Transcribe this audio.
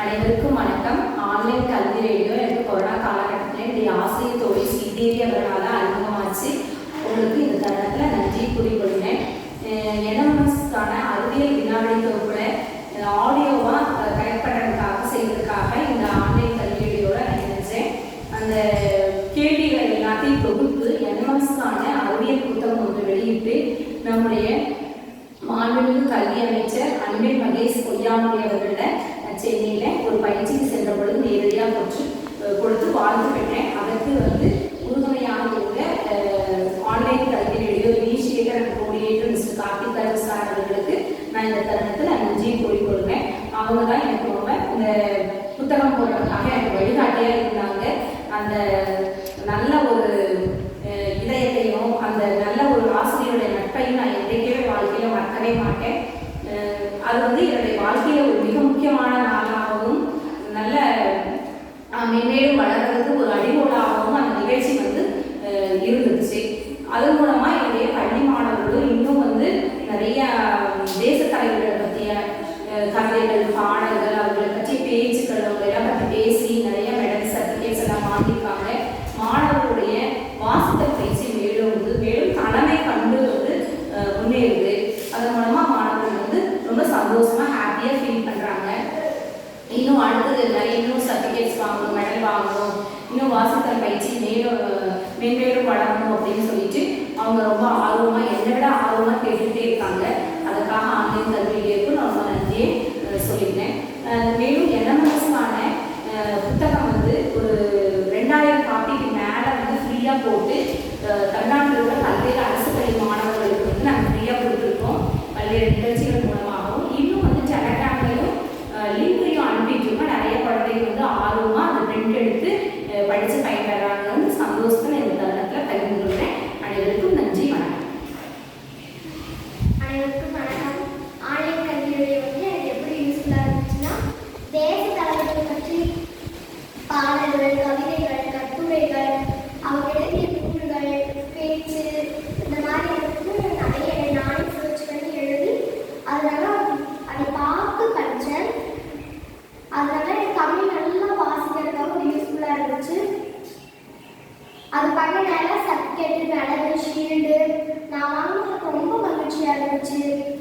அனைவருக்கும் வணக்கம். ஆன்லைன் கல்வி ரேடியோ எனக்கு கொரோனா காலகட்டத்தில் என்னுடைய ஆசிரியர் தொழில் ஸ்ரீதேவி அவர்களால் அறிமுகமாச்சு. உங்களுக்கு இந்த தருணத்தில் நன்றி கூறிக்கொள்கிறேன். என்எம்எஸ்க்கான அறிவியல் வினாடி தொகுப்பில் ஆடியோவாக கனெக்ட் பண்ணுறதுக்காக செய்வதற்காக இந்த ஆன்லைன் கல்வி ரேடியோவில் நான் நினைச்சேன் அந்த கேள்விகள் எல்லாத்தையும் தொகுத்து என்எம்எஸ்க்கான அறிவியல் புத்தகம் ஒன்று வெளியிட்டு நம்முடைய மாண்புமிகு கல்வி அமைச்சர் அன்பில் மகேஷ் பொய்யாமொழி அவர்கள சென்னையில் ஒரு பயிற்சிக்கு சென்ற பொழுது நேரடியாக கொடுத்து கொடுத்து வாழ்ந்து பெற்றேன். அதற்கு வந்து உறுதுணையாக உள்ள ஆன்லைன் கல்வி radio V Sekaran coordinator mister Karthik Karu sir அவர்களுக்கு நான் இந்த தருணத்தில் நன்றியை கூறிக்கொள்கிறேன். அவங்க தான் எனக்கு ரொம்ப இந்த புத்தகம் போடுறதுக்காக எனக்கு வழிகாட்டியாக இருந்தாங்க. அந்த நல்ல ஒரு அஹ், இதயத்தையும் அந்த நல்ல ஒரு ஆசிரியருடைய நட்பையும் நான் என்றைக்கே வாழ்க்கையில மறக்கவே மாட்டேன் அஹ், அது வந்து என்னுடைய வாழ்க்கையில ஒரு மிக முக்கியமான நாளாகவும் நல்ல மென்மேலும் வளர்றதுக்கு ஒரு அடிகோலாகவும் அந்த நிகழ்ச்சி வந்து இருந்துச்சு. அது மூலமா என்னுடைய பள்ளி மாணவர்களும் இன்னும் வந்து நிறைய தேச தலைவர்களை பற்றிய அஹ், கவிதைகள் பாடல்கள் அவர்களை பற்றிய பேச்சுக்கள் அவங்க எல்லாம் பற்றி பேசி நிறைய மெடல் சர்டிஃபிகேட்ஸ் எல்லாம் வாங்கியிருக்காங்க மாணவர்களுடைய வாசித்தல் பயிற்சி மேலும் வந்து மேலும் தலைமை கண்டு வந்து அஹ், முன்னேறுது அதன் மூலமா மாணவர்கள் வந்து ரொம்ப சந்தோஷமா ஹாப்பியா ஃபீல் பண்றாங்க. இன்னும் அடுத்தது நிறைய இன்னும் சர்டிஃபிகேட்ஸ் வாங்கணும் மெடல் வாங்கணும் இன்னும் வாசித்தல் பயிற்சி மேலும் மென்மேலும் வளரணும் அப்படின்னு சொல்லிட்டு அவங்க ரொம்ப ஆர்வமா என்னை விட ஆர்வமா இருக்காங்க. அதுக்காக ஆன்லைன் கல்வியிலேருக்கு நான் ரொம்ப நன்றியே சொல்லியிருந்தேன் சொல்லிக்கிறேன். அஹ், மேலும் என்எம்எஸ்க்கான புத்தகம் வந்து ஒரு ரெண்டாயிரம் காப்பிக்கு மேலே வந்து ஃப்ரீயாக போட்டு தமிழ்நாட்டில் உள்ள பல்வேறு அரசு பள்ளி மாணவர்களுக்கு வந்து நாங்கள் ஃப்ரீயாக கொடுத்துருக்கோம். பல்வேறு நிகழ்ச்சிகள் energy